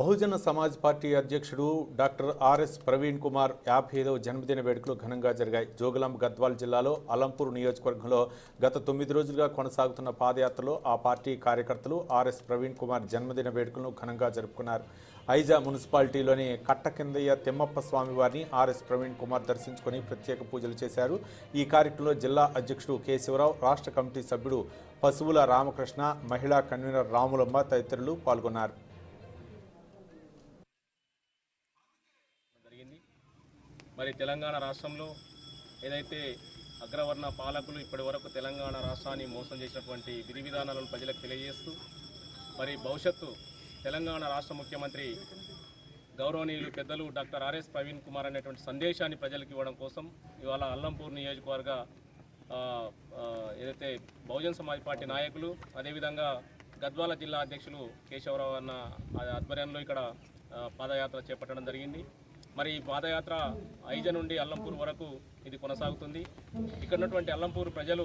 బహుజన Samaj party అధ్యక్షుడు doctor R S Praveen Kumar యాభై ఐదవ జన్మదిన వేడుకలు ఘనంగా జరిగాయి. జోగులాం గద్వాల్ జిల్లాలో అలంపూర్ నియోజకవర్గంలో గత తొమ్మిది రోజులుగా కొనసాగుతున్న పాదయాత్రలో ఆ పార్టీ కార్యకర్తలు ఆర్ఎస్ ప్రవీణ్ కుమార్ జన్మదిన వేడుకలను ఘనంగా జరుపుకున్నారు. ఐజా మున్సిపాలిటీలోని కట్టకిందయ్య తిమ్మప్ప స్వామి వారిని ఆర్ఎస్ ప్రవీణ్ కుమార్ దర్శించుకొని ప్రత్యేక పూజలు చేశారు. ఈ కార్యక్రమంలో జిల్లా అధ్యక్షుడు కె శివరావు రాష్ట్ర కమిటీ సభ్యుడు పశువుల రామకృష్ణ మహిళా కన్వీనర్ రాములమ్మ తదితరులు పాల్గొన్నారు జరిగింది మరి తెలంగాణ రాష్ట్రంలో ఏదైతే అగ్రవర్ణ పాలకులు ఇప్పటి వరకు తెలంగాణ రాష్ట్రాన్ని మోసం చేసినటువంటి విధి విధానాలను ప్రజలకు తెలియజేస్తూ మరి భవిష్యత్తు తెలంగాణ రాష్ట్ర ముఖ్యమంత్రి గౌరవనీయులు పెద్దలు డాక్టర్ ఆర్ఎస్ ప్రవీణ్ కుమార్ అనేటువంటి సందేశాన్ని ప్రజలకు ఇవ్వడం కోసం ఇవాళ అల్లంపూర్ నియోజకవర్గ ఏదైతే బహుజన్ సమాజ్ పార్టీ నాయకులు అదేవిధంగా గద్వాల జిల్లా అధ్యక్షులు కేశవరావు అన్న ఆధ్వర్యంలో ఇక్కడ పాదయాత్ర చేపట్టడం జరిగింది. మరి ఈ పాదయాత్ర ఐజ నుండి అల్లంపూర్ వరకు ఇది కొనసాగుతుంది. ఇక్కడ ఉన్నటువంటి అల్లంపూర్ ప్రజలు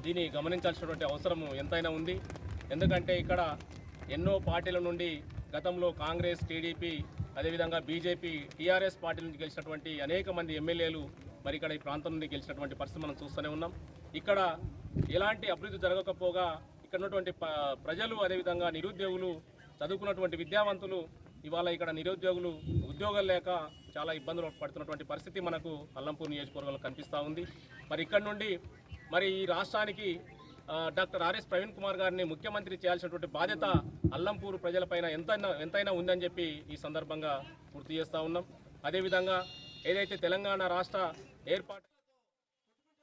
దీన్ని గమనించాల్సినటువంటి అవసరం ఎంతైనా ఉంది. ఎందుకంటే ఇక్కడ ఎన్నో పార్టీల నుండి గతంలో కాంగ్రెస్ టీడీపీ అదేవిధంగా బీజేపీ టీఆర్ఎస్ పార్టీ నుంచి గెలిచినటువంటి అనేక మంది ఎమ్మెల్యేలు మరి ఇక్కడ ఈ ప్రాంతం నుండి గెలిచినటువంటి పరిస్థితి మనం చూస్తూనే ఉన్నాం. ఇక్కడ ఎలాంటి అభివృద్ధి జరగకపోగా ఇక్కడ ఉన్నటువంటి ప- ప్రజలు అదేవిధంగా నిరుద్యోగులు చదువుకున్నటువంటి విద్యావంతులు ఇవాళ ఇక్కడ నిరుద్యోగులు ఉద్యోగాలు లేక చాలా ఇబ్బందులు పడుతున్నటువంటి పరిస్థితి మనకు అల్లంపూర్ నియోజకవర్గంలో కనిపిస్తూ ఉంది. మరి ఇక్కడ నుండి మరి ఈ రాష్ట్రానికి డాక్టర్ ఆర్ఎస్ ప్రవీణ్ కుమార్ గారిని ముఖ్యమంత్రి చేయాల్సినటువంటి బాధ్యత అల్లంపూరు ప్రజలపైన ఎంతైనా ఎంతైనా ఉందని చెప్పి ఈ సందర్భంగా గుర్తు చేస్తూ ఉన్నాం. అదేవిధంగా ఏదైతే తెలంగాణ రాష్ట్ర ఏర్పాటు